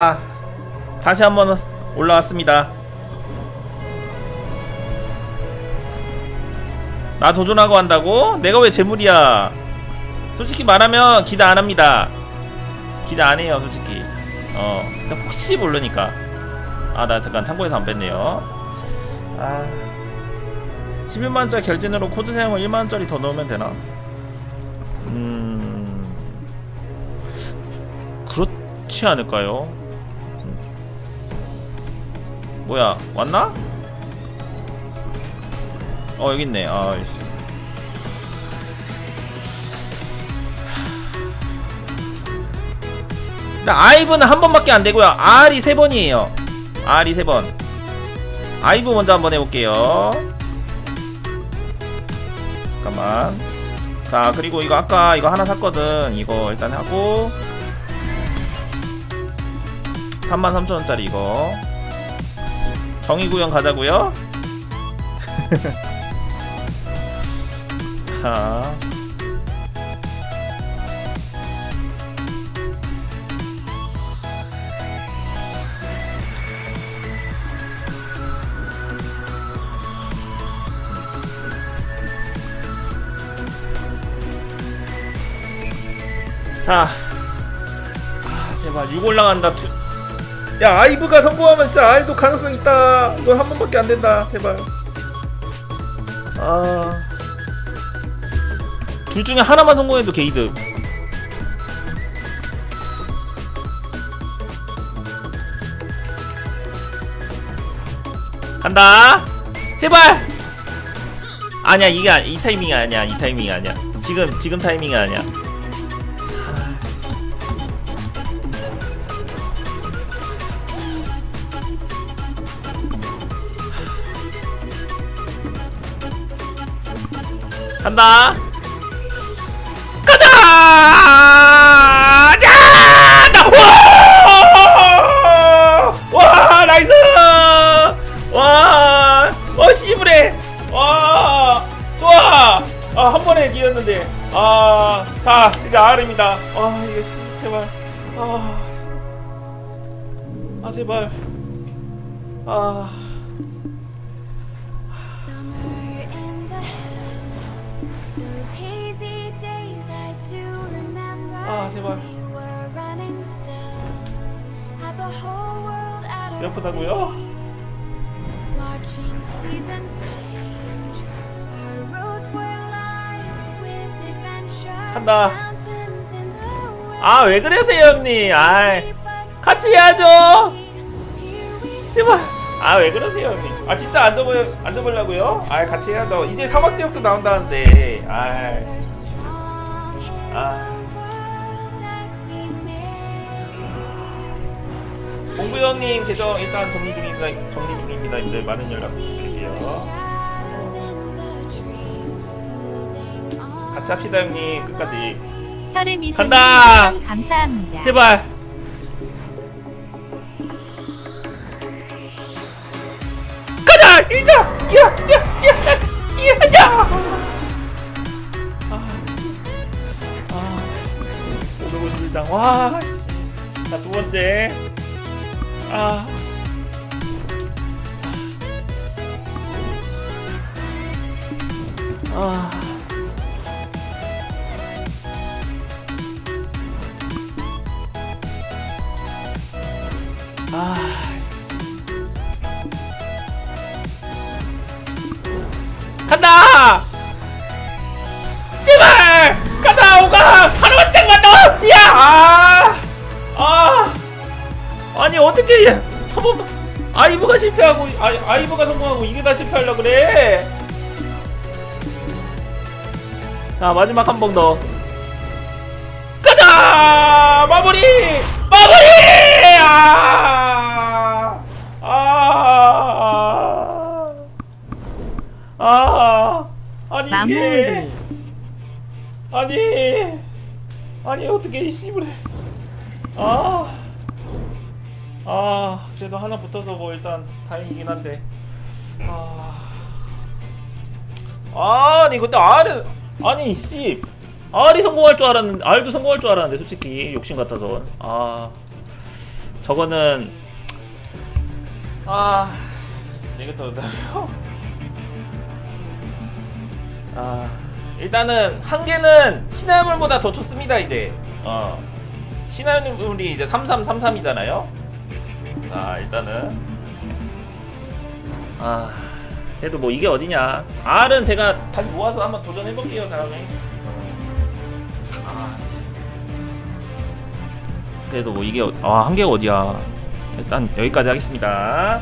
아, 다시 한번 올라왔습니다. 나 도전하고 한다고? 내가 왜 재물이야? 솔직히 말하면 기대 안 합니다. 기대 안 해요, 솔직히. 어, 혹시 모르니까. 아, 나 잠깐 참고해서 안 뺐네요. 아, 11만원짜리 결제으로 코드 사용을 1만원짜리 더 넣으면 되나? 음, 그렇지 않을까요? 뭐야 왔나? 어 여기 있네. 아이씨. 나 아이브는 한 번밖에 안 되고요. R이 세 번이에요. R이 세번. 아이브 먼저 한번 해볼게요. 잠깐만. 자 그리고 이거 아까 이거 하나 샀거든. 이거 일단 하고. 33,000원짜리 이거 정의구형 가자고요? 자. 자, 아 제발. 6 올라간다. 두... 야 아이브가 성공하면 진짜 아이도 가능성 있다. 이거 한 번밖에 안 된다. 제발. 아, 둘 중에 하나만 성공해도 게이드. 간다. 제발. 아니야 이게 이 타이밍이 아니야 이 타이밍이 아니야 지금 지금 타이밍이 아니야 간다 가자 자 나! 와! 와 나이스 와! 어 씨부레 와! 좋아 아 한 번에 기였는데 아 자 이제 R입니다 아 이거 씨 제발 아, 씨. 아 제발 아 아, 제발. 예쁘다고요? 간다. 아 왜 그러세요 형님 us 같이 해야죠 제발 아 왜 그러세요 형님? 아 진짜 앉아보 앉아보려고요? 아 같이 해야죠. 이제 사막 지역도 나온다는데. 아. 아. the world that we made. 공부 형님 계정 일단 정리 중입니다. 정리 중입니다. 님들 많은 연락 드릴게요. 같이 합시다 형님. 끝까지. 혈의 간다! 감사합니다. 제발 일자 야야야야야 아 551장 와 자 두 번째. 아. 자. 아. 아. 간다! 제발! 가자, 오가! 하나만 짝만 더! 야! 아! 아! 아니, 어떻게, 한 번만, 아이브가 실패하고, 아, 아이브가 성공하고, 이게 다 실패하려 그래! 자, 마지막 한 번 더. 가자! 마무리! 마무리! 아! 아! 아! 이게 마무리. 아니 아니 어떻게 이 씨부래 아! 아 그래도 하나 붙어서 뭐 일단 다행이긴 한데. 아. 아니 근데 R은 아니 씨. R이 성공할 줄 알았는데 R도 성공할 줄 알았는데 솔직히. 욕심 같아서 아. 저거는 아. 이것도 어떡해요? 아 일단은 한 개는 신화물보다 더 좋습니다 이제. 어. 신화물이 이제 3333이잖아요. 자 일단은. 아 그래도 뭐 이게 어디냐. R은 제가 다시 모아서 한번 도전해볼게요 다음에. 아 그래도 뭐 이게 아 한 개가 어디야. 일단 여기까지 하겠습니다